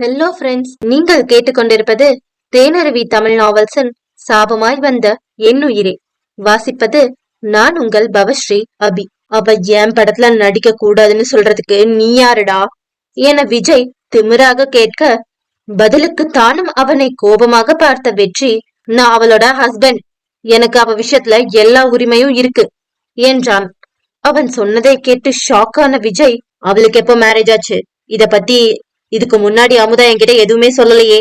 Hello friends நீங்கள் கேட்டுக்கொண்டிருப்பது தேனருவி தமிழ் நாவல்ஸின் சாபமாய் வந்த எண்ணுயிரே வாசிப்பது நான் உங்கள் பவஸ்ரீ அபி. அவ என் படத்துல நடிக்க கூடாதுன்னு சொல்றதுக்கு நீ யாருடா? என விஜய் திமிராக கேட்க பதிலுக்கு தானும் அவனை கோபமாக பார்த்த வெற்றி நான் அவளோட ஹஸ்பண்ட் எனக்கு அவ விஷயத்துல எல்லா உரிமையும் இருக்கு என்றான். அவன் சொன்னதை கேட்டு ஷாக்கான விஜய் அவளுக்கு எப்போ மேரேஜ் ஆச்சு? இத பத்தி இதுக்கு முன்னாடி அமுதா என்கிட்ட எதுவுமே சொல்லலையே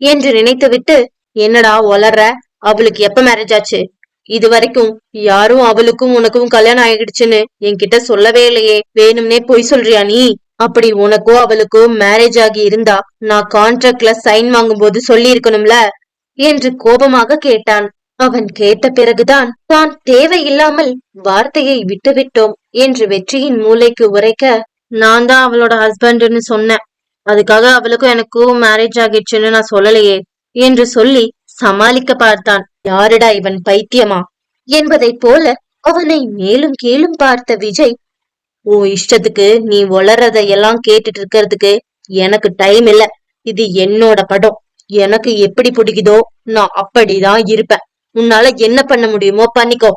என்று நினைத்துவிட்டு என்னடா வளர்ற? அவளுக்கு எப்ப மேரேஜ் ஆச்சு? இது வரைக்கும் யாரும் அவளுக்கும் உனக்கும் கல்யாணம் ஆயிடுச்சுன்னு என்கிட்ட சொல்லவே இல்லையே. வேணும்னே பொய் சொல்றியா நீ? அப்படி உனக்கோ அவளுக்கோ மேரேஜ் ஆகி இருந்தா நான் கான்ட்ராக்ட்ல சைன் வாங்கும்போது சொல்லி இருக்கணும்ல என்று கோபமாக கேட்டான். அவன் கேட்ட பிறகுதான் தான் தேவையில்லாமல் வார்த்தையை விட்டுவிட்டோம் என்று வெற்றியின் மூளைக்கு உரைக்க நான் தான் அவளோட ஹஸ்பண்ட்னு சொன்னேன். அதுக்காக அவளுக்கும் எனக்கும் மேரேஜ் ஆகிடுச்சுன்னு நான் சொல்லலையே என்று சொல்லி சமாளிக்க பார்த்தான். யாருடா இவன் பைத்தியமா? என்பதைப் போல அவனை மேலும் கீழும் பார்த்த விஜய் ஓ இஷ்டத்துக்கு நீ வளர்றத எல்லாம் கேட்டுட்டு இருக்கிறதுக்கு எனக்கு டைம் இல்ல. இது என்னோட படம். எனக்கு எப்படி பிடிக்குதோ நான் அப்படிதான் இருப்பேன். உன்னால என்ன பண்ண முடியுமோ பண்ணிக்கோ.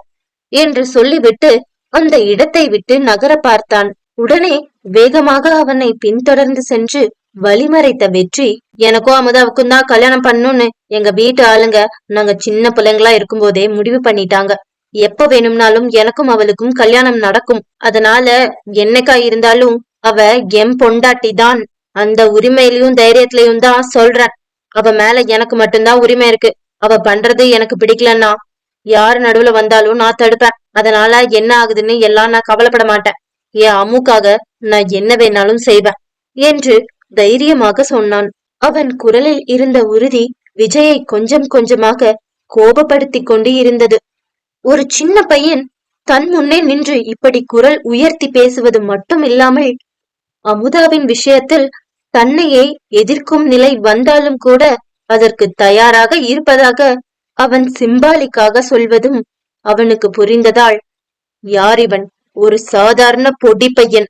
என்று சொல்லிவிட்டு அந்த இடத்தை விட்டு நகர பார்த்தான். உடனே வேகமாக அவனை பின்தொடர்ந்து சென்று வழிமறைத்த வெற்றி எனக்கும் அமுதாவுக்கும் தான் கல்யாணம் பண்ணணும்னு எங்க வீட்டு ஆளுங்க நாங்க சின்ன பிள்ளைங்களா இருக்கும்போதே முடிவு பண்ணிட்டாங்க. எப்ப வேணும்னாலும் எனக்கும் அவளுக்கும் கல்யாணம் நடக்கும். அதனால என்னைக்கா இருந்தாலும் அவ எம் பொண்டாட்டி தான் அந்த உரிமையிலயும் தைரியத்திலயும் தான் சொல்றேன். அவ மேல எனக்கு மட்டும்தான் உரிமை இருக்கு. அவ பண்றது எனக்கு பிடிக்கலன்னா யாரு நடுவுல வந்தாலும் நான் தடுப்பேன். அதனால என்ன ஆகுதுன்னு எல்லாம் நான் கவலைப்பட மாட்டேன். என் அம்முக்காக நான் என்ன வேணாலும் செய்வேன். என்று தைரியமாக சொன்னான். அவன் குரலில் இருந்த உறுதி விஜயை கொஞ்சம் கொஞ்சமாக கோபப்படுத்திக் கொண்டு இருந்தது. ஒரு சின்ன பையன் தன் முன்னே நின்று இப்படி குரல் உயர்த்தி பேசுவது மட்டும் இல்லாமல் அமுதாவின் விஷயத்தில் தன்னையே எதிர்க்கும் நிலை வந்தாலும் கூட அதற்கு தயாராக இருப்பதாக அவன் சிம்பாலிக்காக சொல்வதும் அவனுக்கு புரிந்ததால் யார் இவன்? ஒரு சாதாரண பொடி பையன்.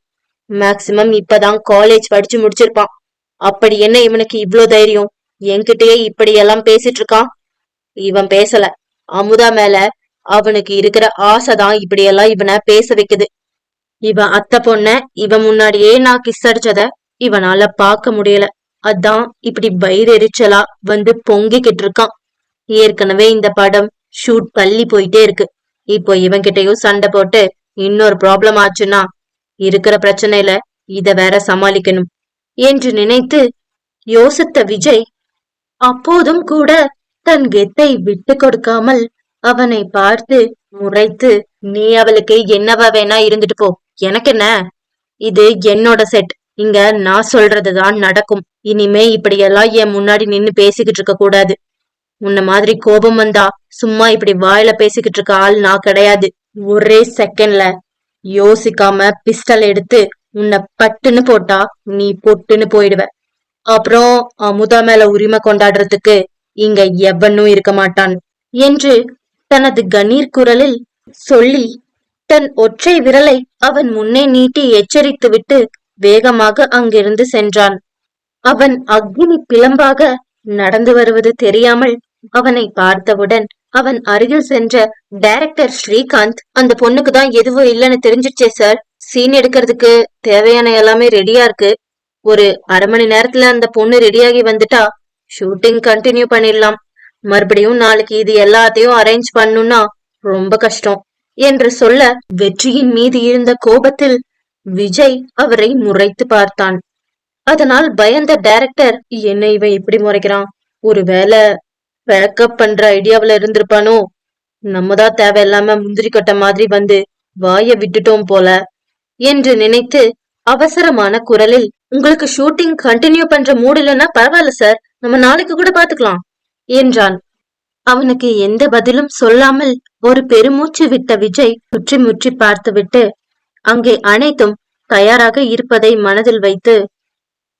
மேக்சிமம் இப்பதான் காலேஜ் படிச்சு முடிச்சிருப்பான். அப்படி என்ன இவனுக்கு இவ்ளோ தைரியம்? என்கிட்டயே இப்படி எல்லாம் பேசிட்டு இருக்கான் இவன் பேசல. அமுதா மேல அவனுக்கு இருக்கிற ஆசைதான் இப்படி எல்லாம் இவனை பேச வைக்குது. இவன் அத்தை பொண்ண இவன் முன்னாடியே நான் கிஸ் அடிச்சத இவனால பாக்க முடியல. அதான் இப்படி வயிறு எரிச்சலா வந்து பொங்கிக்கிட்டு இருக்கான். ஏற்கனவே இந்த படம் ஷூட் தள்ளி போயிட்டே இருக்கு. இப்போ இவன்கிட்டயும் சண்டை போட்டு இன்னொரு ப்ராப்ளம் ஆச்சுன்னா இருக்கிற பிரச்சனையில இத வேற சமாளிக்கணும் என்று நினைத்து யோசித்த விஜய் அப்போதும் கூட தன் கெத்தை விட்டு கொடுக்காமல் அவனை பார்த்து முறைத்து நீ அவளுக்கு என்னவா வேணா இருந்துட்டு போ. எனக்கு என்ன? இது என்னோட செட் இங்க நான் சொல்றதுதான் நடக்கும். இனிமே இப்படியெல்லாம் என் முன்னாடி நின்னு பேசிக்கிட்டு இருக்க கூடாது. உன்ன மாதிரி கோபம் வந்தா சும்மா இப்படி வாயில பேசிக்கிட்டு இருக்க ஆள் நான் கிடையாது. ஒரே செகண்ட்ல யோசிக்காம பிஸ்டல் எடுத்து உன்னை பட்டுன்னு போட்டா நீ பொட்டுன்னு போயிடுவ. அப்புறம் அமுதா மேல உரிமை கொண்டாடுறதுக்கு இங்க எவனும் இருக்க மாட்டான் என்று தனது கணீர் குரலில் சொல்லி தன் ஒற்றை விரலை அவன் முன்னே நீட்டி எச்சரித்துவிட்டு வேகமாக அங்கிருந்து சென்றான். அவன் அக்னி பிளம்பாக நடந்து வருவது தெரியாமல் அவனை பார்த்தவுடன் அவன் அருகில் சென்ற டைரக்டர் ஸ்ரீகாந்த் அந்த பொண்ணுக்கு தான் எதுவும் இல்லைன்னு தெரிஞ்சிருச்சே சார் சீன் எடுக்கிறதுக்கு தேவையான எல்லாமே ரெடியா இருக்கு. ஒரு அரை மணி நேரத்துல அந்த பொண்ணு ரெடியாகி வந்துட்டா ஷூட்டிங் கண்டினியூ பண்ணிடலாம். மறுபடியும் நாளைக்கு இது எல்லாத்தையும் அரேஞ்ச் பண்ணும்னா ரொம்ப கஷ்டம் என்று சொல்ல வெற்றியின் மீது இருந்த கோபத்தில் விஜய் அவரை முறைத்து பார்த்தான். அதனால் பயந்த டைரக்டர் என்ன இவன் இப்படி முறைக்கிறான்? ஒருவேளை பேக்கப் பண்ற ஐடியாவுல இருந்திருப்பானோ? நம்ம தான் தேவையில்லாம முந்திரி கட்ட மாதிரி வந்து வாய விட்டுட்டோம் போல. என்று நினைத்து அவசரமான குரலில் உங்களுக்கு ஷூட்டிங் கண்டினியூ பண்ற மூடு இல்லைன்னா பரவாயில்ல சார் நம்ம நாளைக்கு கூட பாத்துக்கலாம் என்றான். அவனுக்கு எந்த பதிலும் சொல்லாமல் ஒரு பெருமூச்சு விட்ட விஜய் முற்றி முற்றி பார்த்துவிட்டு அங்கே அனைத்தும் தயாராக இருப்பதை மனதில் வைத்து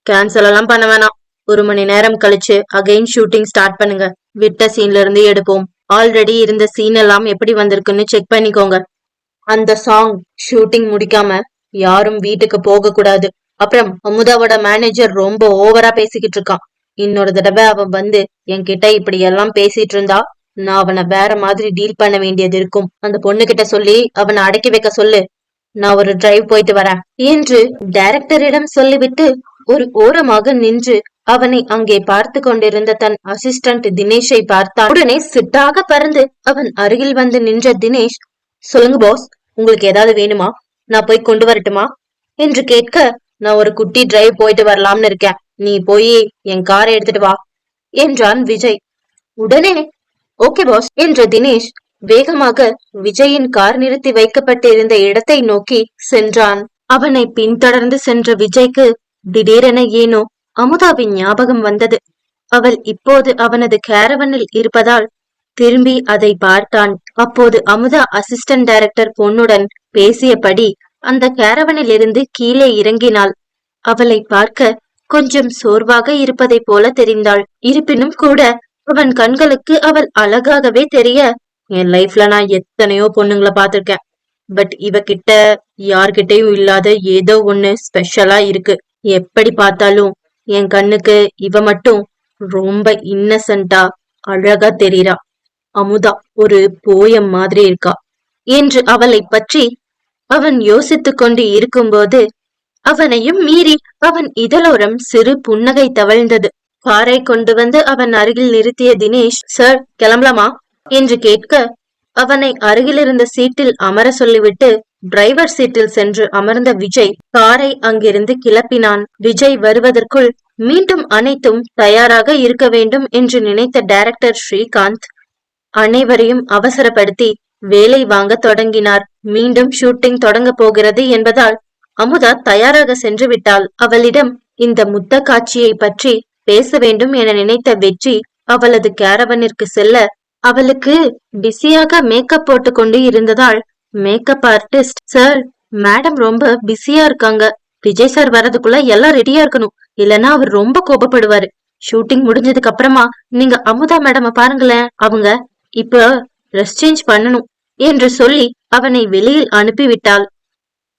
கேன்சல் எல்லாம் பண்ண வேணாம். ஒரு மணி நேரம் கழிச்சு அகைன் ஷூட்டிங் ஸ்டார்ட் பண்ணுங்க. விட்ட சீன்ல இருந்து எடுப்போம். ஆல்ரெடி இருந்த சீன் எல்லாம் எப்படி வந்திருக்குன்னு செக் பண்ணிக்கோங்க. அந்த சாங் ஷூட்டிங் முடிக்காம யாரும் வீட்டுக்கு போக கூடாது. அப்புறம் அமுதாவோட மேனேஜர் ரொம்ப ஓவரா பேசிக்கிட்டு இருக்கான். இன்னொரு தடவை அவன் வந்து என்கிட்ட இப்படி எல்லாம் பேசிட்டு இருந்தா நான் அவனை வேற மாதிரி டீல் பண்ண வேண்டியது இருக்கும். அந்த பொண்ணு கிட்ட சொல்லி அவனை அடக்கி வைக்க சொல்லு. நான் ஒரு டிரைவ் போயிட்டு வரேன். என்று டைரக்டரிடம் சொல்லிவிட்டு ஒரு ஓரமாக நின்று அவனை அங்கே பார்த்து கொண்டிருந்த தன் அசிஸ்டன்ட் தினேஷை பார்த்தான். உடனே சிட்டாக பறந்து அவன் அருகில் வந்து நின்ற தினேஷ் சொல்லுங்க பாஸ் உங்களுக்கு ஏதாவது வேணுமா? நான் போய் கொண்டு வரட்டுமா? என்று கேட்க நான் ஒரு குட்டி டிரைவ் போயிட்டு வரலாம்னு இருக்கேன். நீ போய் என் காரை எடுத்துட்டு வா என்றான் விஜய். உடனே ஓகே பாஸ் என்ற தினேஷ் வேகமாக விஜயின் கார் நிறுத்தி வைக்கப்பட்டிருந்த இடத்தை நோக்கி சென்றான். அவனை பின்தொடர்ந்து சென்ற விஜய்க்கு திடீரென ஏனோ அமுதாவின் ஞாபகம் வந்தது. அவள் இப்போது அவனது கேரவனில் இருப்பதால் திரும்பி அதை பார்த்தான். அப்போது அமுதா அசிஸ்டன்ட் டைரக்டர் பொண்ணுடன் பேசியபடி அந்த கேரவனில் இருந்து கீழே இறங்கினாள். அவளை பார்க்க கொஞ்சம் சோர்வாக இருப்பதைப் போல தெரிந்தாள். இருப்பினும் கூட அவன் கண்களுக்கு அவள் அழகாகவே தெரிய என் லைஃப்ல நான் எத்தனையோ பொண்ணுங்களை பார்த்திருக்கேன். பட் இவகிட்ட யார்கிட்டயும் இல்லாத ஏதோ ஒண்ணு ஸ்பெஷலா இருக்கு. எப்படி பார்த்தாலும் என் கண்ணுக்கு இவ மட்டும் ரொம்ப இன்னசென்ட்டா அழகா தெரியறா அமுதா ஒரு போயம் மாதிரி இருக்கா. என்று அவளை பற்றி அவன் யோசித்துக் கொண்டு இருக்கும்போது அவனையும் மீறி அவன் இதழோரம் சிறு புன்னகை தவழ்ந்தது. காரை கொண்டு வந்து அவன் அருகில் நிறுத்திய தினேஷ் சார் கிளம்பலாமா? என்று கேட்க அவனை அருகில் இருந்த சீட்டில் அமர சொல்லிவிட்டு டிரைவர் சீட்டில் சென்று அமர்ந்த விஜய் காரை அங்கிருந்து கிளப்பினான். விஜய் வருவதற்குள் மீண்டும் அனைத்தும் தயாராக இருக்க வேண்டும் என்று நினைத்த டைரக்டர் ஸ்ரீகாந்த் அனைவரையும் அவசரப்படுத்தி வேலை வாங்க தொடங்கினார். மீண்டும் ஷூட்டிங் தொடங்க போகிறது என்பதால் அமுதா தயாராக சென்று விட்டாள். அவளிடம் இந்த முத்த காட்சியை பற்றி பேச வேண்டும் என நினைத்த வெற்றி அவளது கேரவனிற்கு செல்ல அவளுக்கு பிஸியாக மேக்கப் போட்டு கொண்டு இருந்ததால் மேக்கப் ஆர்டிஸ்ட் சார் மேடம் ரொம்ப பிஸியா இருக்காங்க. விஜய் சார் வர்றதுக்குள்ள எல்லாம் ரெடியா இருக்கணும். இல்லனா அவர் ரொம்ப கோபப்படுவாரு. ஷூட்டிங் முடிஞ்சதுக்கு அப்புறமா நீங்க அமுதா மேடம் பாருங்களேன் அவங்க இப்ப ட்ரெஸ் சேஞ்ச் பண்ணணும் என்று சொல்லி அவனை வெளியில் அனுப்பிவிட்டாள்.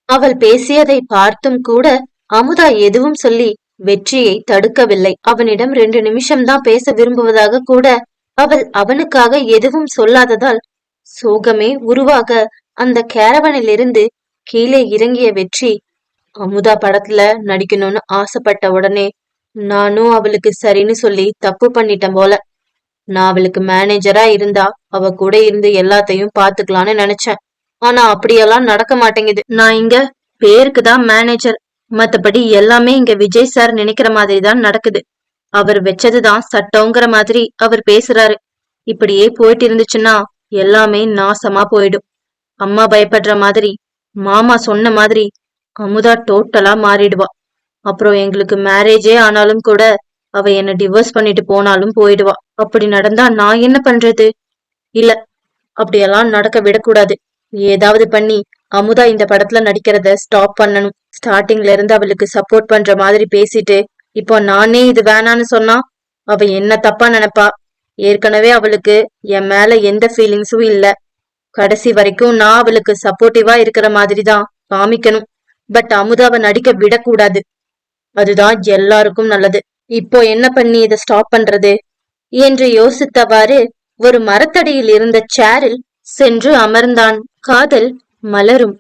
அவள் பேசியதை பார்த்தும் கூட அமுதா எதுவும் சொல்லி வெற்றியை தடுக்கவில்லை. அவனிடம் ரெண்டு நிமிஷம்தான் பேச விரும்புவதாக கூட அவள் அவனுக்காக எதுவும் சொல்லாததால் சோகமே உருவாக அந்த கேரவனிலிருந்து கீழே இறங்கிய வெற்றி அமுதா படத்துல நடிக்கணும்னு ஆசைப்பட்ட உடனே நானும் அவளுக்கு சரின்னு சொல்லி தப்பு பண்ணிட்டேன் போல. நான் அவளுக்கு மேனேஜரா இருந்தா அவ கூட இருந்து எல்லாத்தையும் பாத்துக்கலாம்னு நினைச்சேன். ஆனா அப்படியெல்லாம் நடக்க மாட்டேங்குது. நான் இங்க பேருக்கு தான் மேனேஜர் மத்தபடி எல்லாமே இங்க விஜய் சார் நினைக்கிற மாதிரி தான் நடக்குது. அவர் வச்சதுதான் சட்டங்கிற மாதிரி அவர் பேசுறாரு. இப்படியே போயிட்டு இருந்துச்சுன்னா எல்லாமே நாசமா போயிடும். அம்மா பயப்படுற மாதிரி மாமா சொன்ன மாதிரி அமுதா டோட்டலா மாறிடுவா. அப்புறம் எங்களுக்கு மேரேஜே ஆனாலும் கூட அவ என்ன டிவோர்ஸ் பண்ணிட்டு போனாலும் போயிடுவா. அப்படி நடந்தா நான் என்ன பண்றது? இல்ல அப்படியெல்லாம் நடக்க விடக்கூடாது. ஏதாவது பண்ணி அமுதா இந்த படத்துல நடிக்கிறத ஸ்டாப் பண்ணணும். ஸ்டார்டிங்ல இருந்து அவளுக்கு சப்போர்ட் பண்ற மாதிரி பேசிட்டு இப்போ நானே இது வேணான்னு சொன்னா அவ என்ன தப்பா நினைப்பா? ஏற்கனவே அவளுக்கு என் மேல எந்த ஃபீலிங்ஸும் இல்ல. கடைசி வரைக்கும் நான் அவளுக்கு சப்போர்ட்டிவா இருக்கிற மாதிரி தான் காமிக்கணும். பட் அமுதாவை நடிக்க விடக்கூடாது. அதுதான் எல்லாருக்கும் நல்லது. இப்போ என்ன பண்ணி இதை ஸ்டாப் பண்றது? என்று யோசித்தவாறு ஒரு மரத்தடியில் இருந்த சேரில் சென்று அமர்ந்தான். காதல் மலரும்.